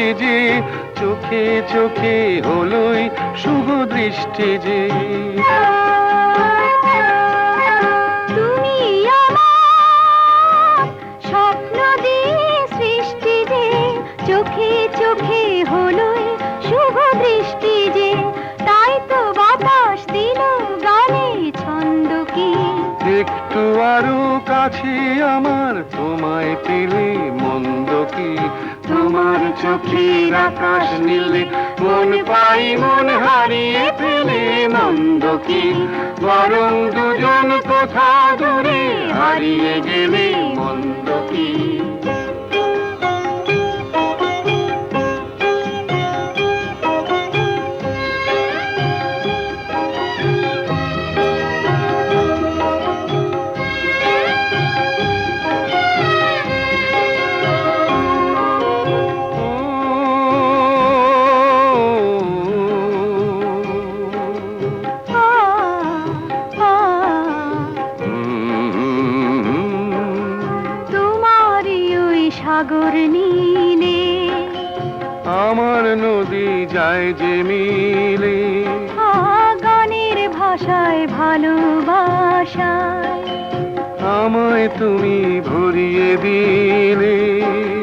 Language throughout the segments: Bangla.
সৃষ্টি যে চোখে চোখে হলোই শুভ দৃষ্টি যে। চোখের আকাশ নীলে, মন পাই, মন হারিয়ে ফেলে মন্দ কি বরং দুজন কোথা দূরে হারিয়ে গেলে মন্দ কি সাগর নীলে। আমার নদী যায় যে মিলে। গানের ভাষায় ভালোবাসায়। আমায় তুমি ভরিয়ে দিলে।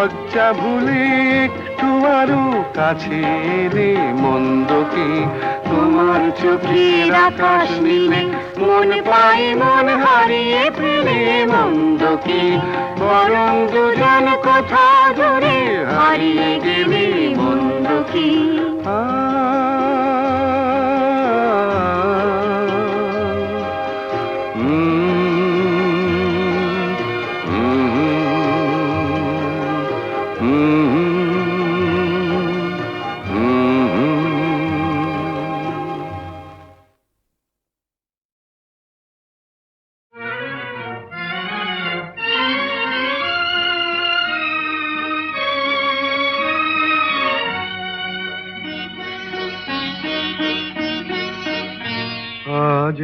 লজ্জা ভুলে একটু আরও কাছে রে মন্দ কি? তোমার চোখের আকাশ নীলে মন পাই মন হারিয়ে ফেলে মন্দ কি? বরং দুজন কোথা ধরে হারিয়ে গেলে মন্দ কি? আ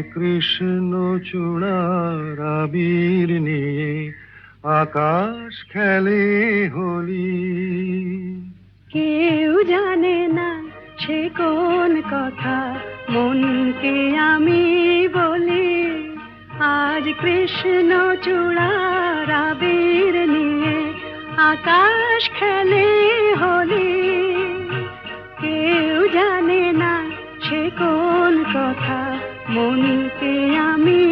কৃষ্ণ চূড়ার নিয়ে আকাশ খেলে হোলি। কেউ জানে না সে কোন কথা, মনকে আমি বলি, আজ কৃষ্ণ চূড়ার নিয়ে আকাশ খেলে হোলি। কেউ জানে না সে কোন কথা মনকে আমি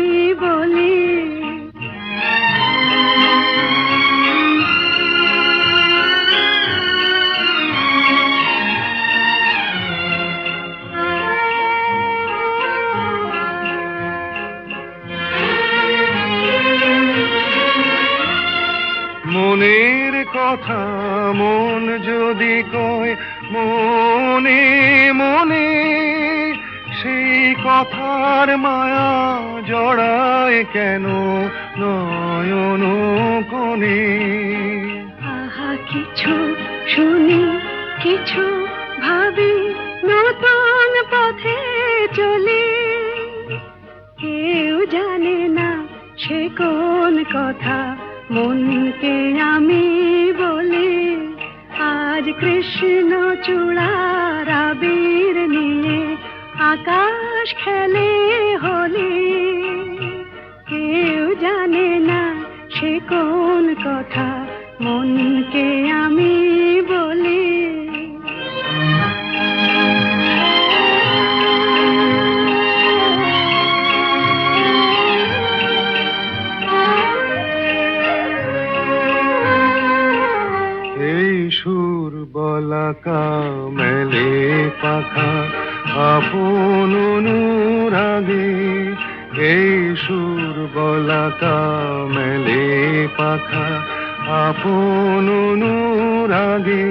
কেন নয়ন কোণে? আহা, কিছু শুনি, কিছু ভাবি, নতুন পথে চলে। কেউ জানে না সে কোন কথা মনকে আমি বলি। আজ কৃষ্ণ চূড়ার আবির নিয়ে আকাশ খেলে হলি। কোন কথা মনকে আমি বলি? এই সুর বলাকা মেলে পাখা আপন অনুরাগে এই সুর বলাকা মেলে পাখা, আপন অনুরাগে,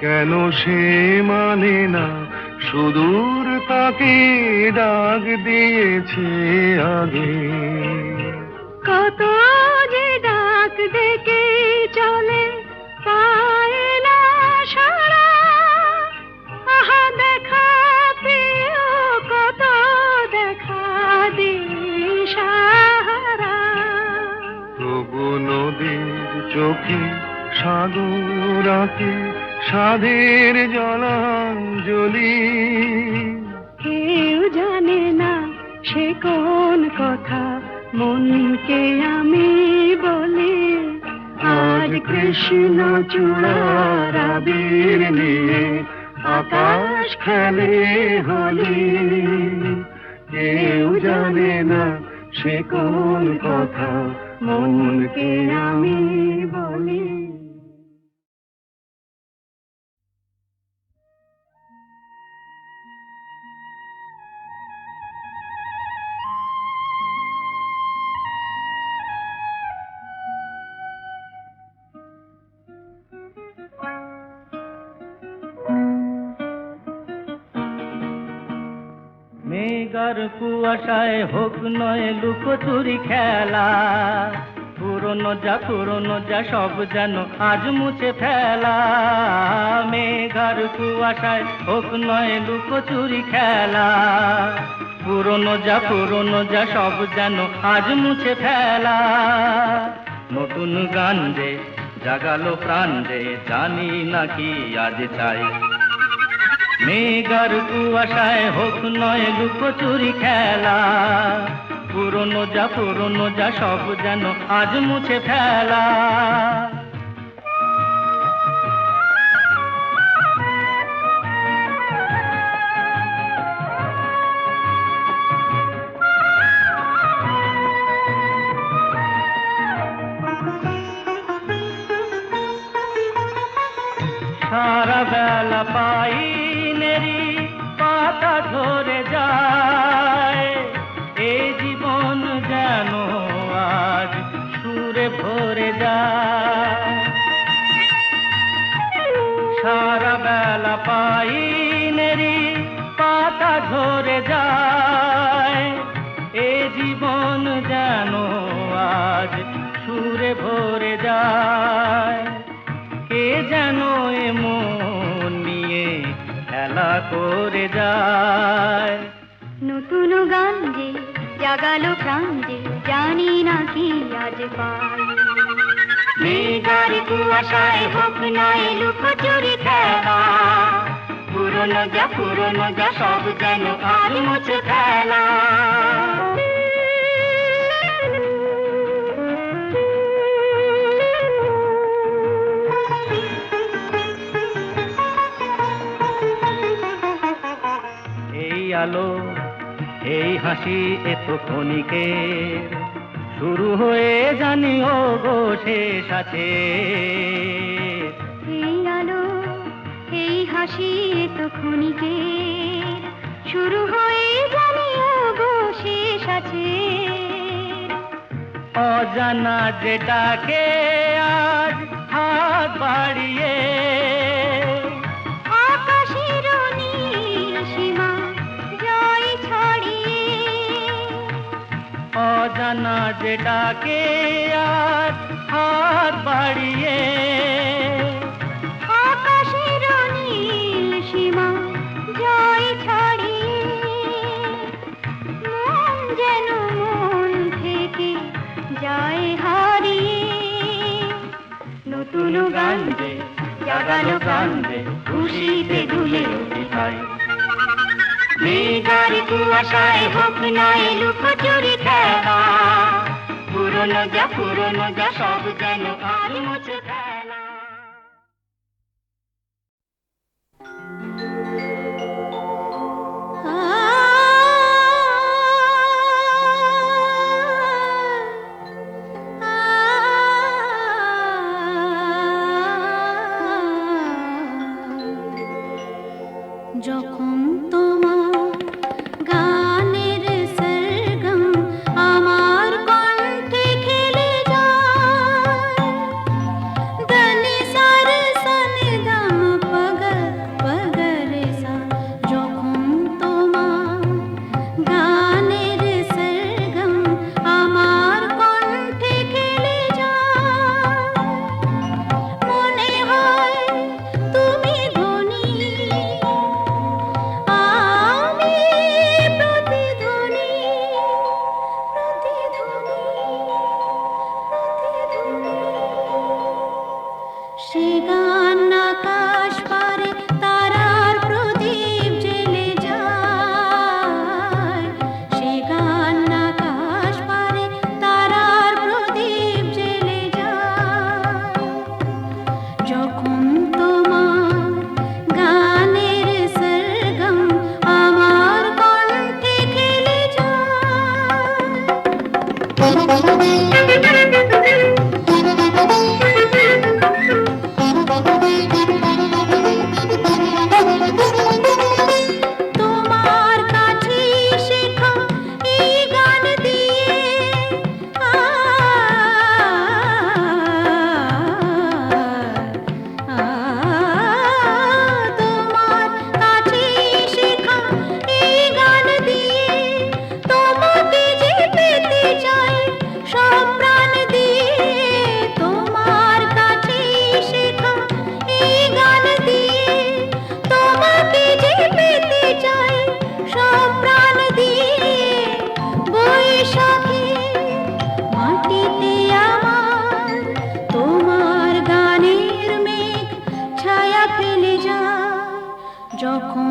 কেন সে মানে না? সুদূর তাকে ডাক দিয়েছে আগে। কত যে ডাক ডেকে চলে, পায় না সারা আহা চোখে সাধের জলাঞ্জলি। কেউ জানে না সে কোন কথা, মনকে আমি বলি। আজ কৃষ্ণ চূড়ার আবির নিয়ে আকাশ খেলে হলি। কেউ জানে না সে কোন কথা মনকে আমি বলি মেঘার কুয়াশায় হোক নয় লুকোচুরি খেলা। পুরনো যা পুরনো যা সব যেন আজ মুছে ফেলা। মেঘার কুয়াশায় হোক নয় লুকোচুরি খেলা। পুরনো যা পুরনো যা সব যেন আজ মুছে ফেলা। নতুন গান যে জাগালো প্রাণ যে জানি নাকি আজ চাই। মেঘার কুয়াশায় হোক নয় লুকোচুরি খেলা। পুরনো যা পুরনো যা, সব যেন আজ মুছে ফেলা। সারা বেলা পাইনেরি ঝরে যায়। এই জীবন যেন আজ সুরে ভরে যায়। সারা বেলা পাইনেরি পাতা ঝরে যায়। এ জীবন যেন আজ সুরে ভরে যায়। কে যেন এ মন খেলা করে যায়। নতুন গান যে জাগালো প্রাণ যে জানি না কি আজ পাই মেঘার কুয়াশায় হোক নয় লুকোচুরি খেলা পুরনো যা পুরনো যা সব যেন আর মুছে ফেলা। আলো এই হাসি এত ক্ষণিকে শুরু হয়ে জানি ও গো শেষ আছে এই আলো এই হাসি এত ক্ষণিকে শুরু হয়ে জানি ও গো শেষ আছে অজানা যেটাকে আজ হাত বাড়ি ঠিকানা যেটাকে আর হাত বাড়িয়ে। আকাশের নীল সীমা জয় ছড়িয়ে, মন যেন মন থেকে যায় হারিয়ে। নতুন গান্ধে জাগানো গান্ধে খুশিতে দুলে উঠে মেঘার কুয়াশায় হোক নাই লুকোচুরি খেলা। পুরনো যা পুরনো যা সব যেন আর মুছে যখন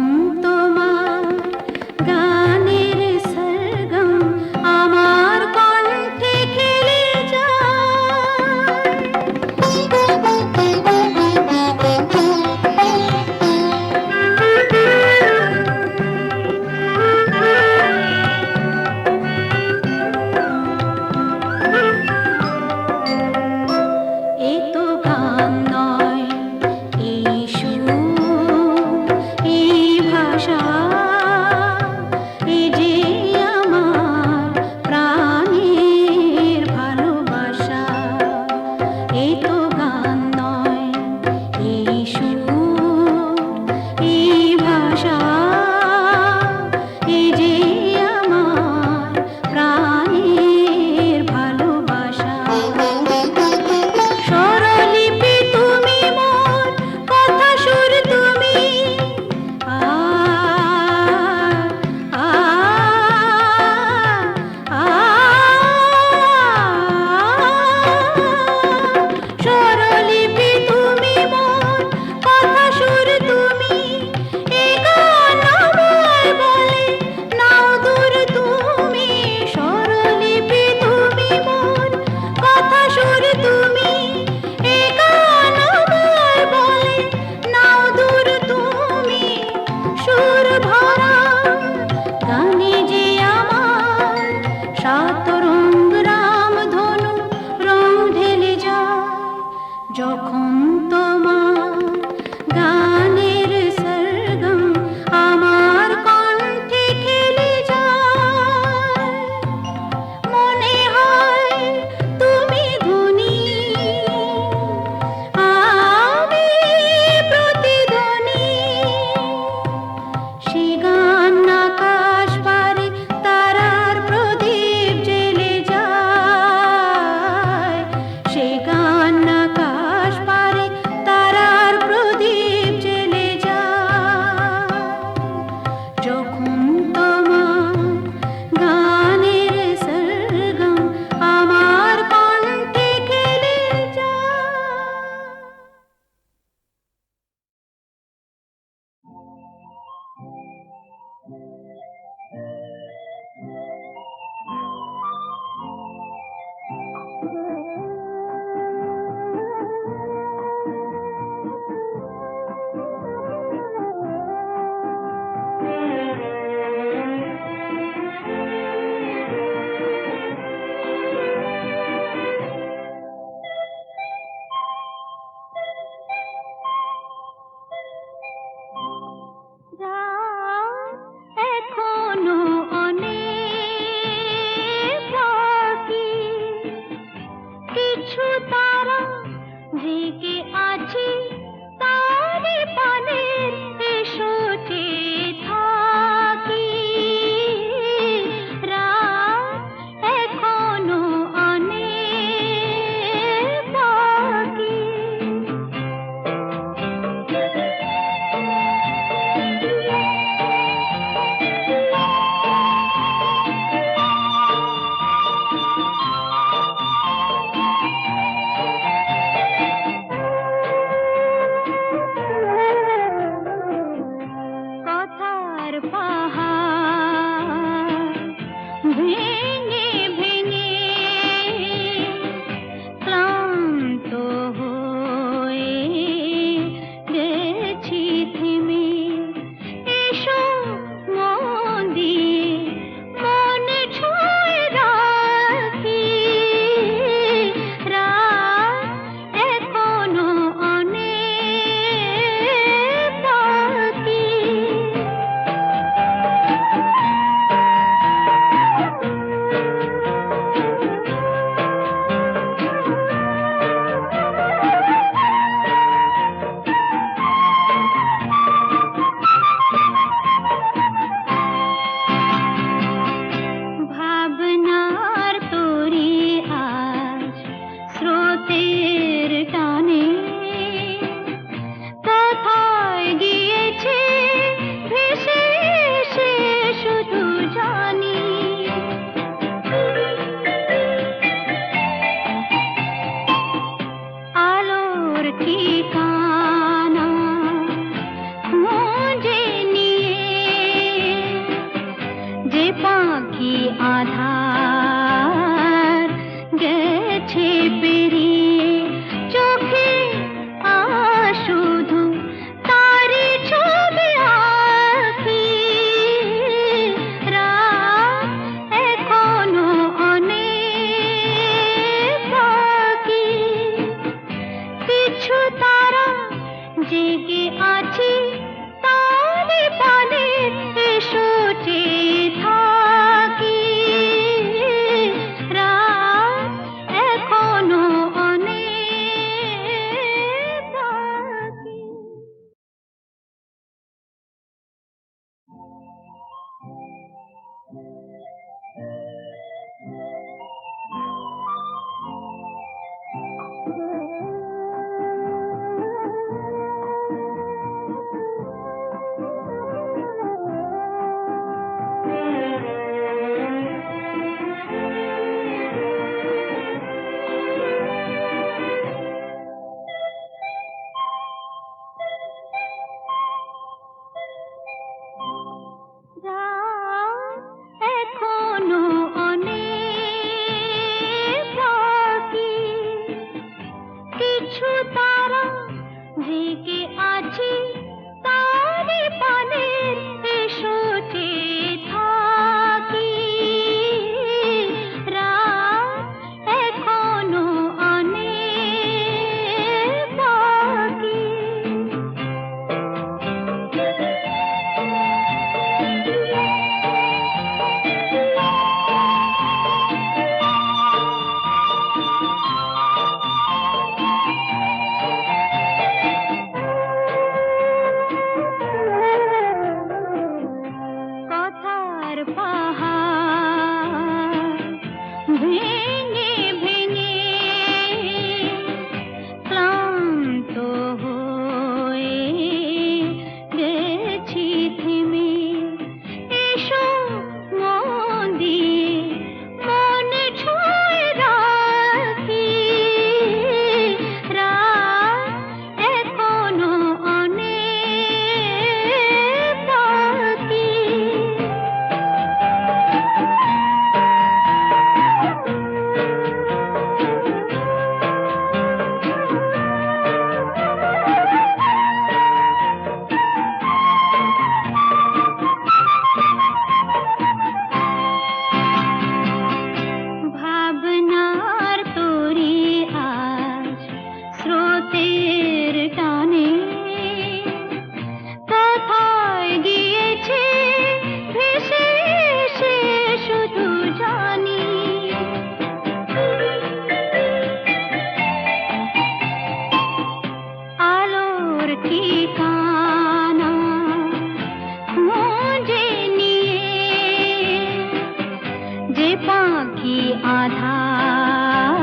पाखी आधार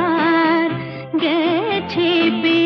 गे छिपी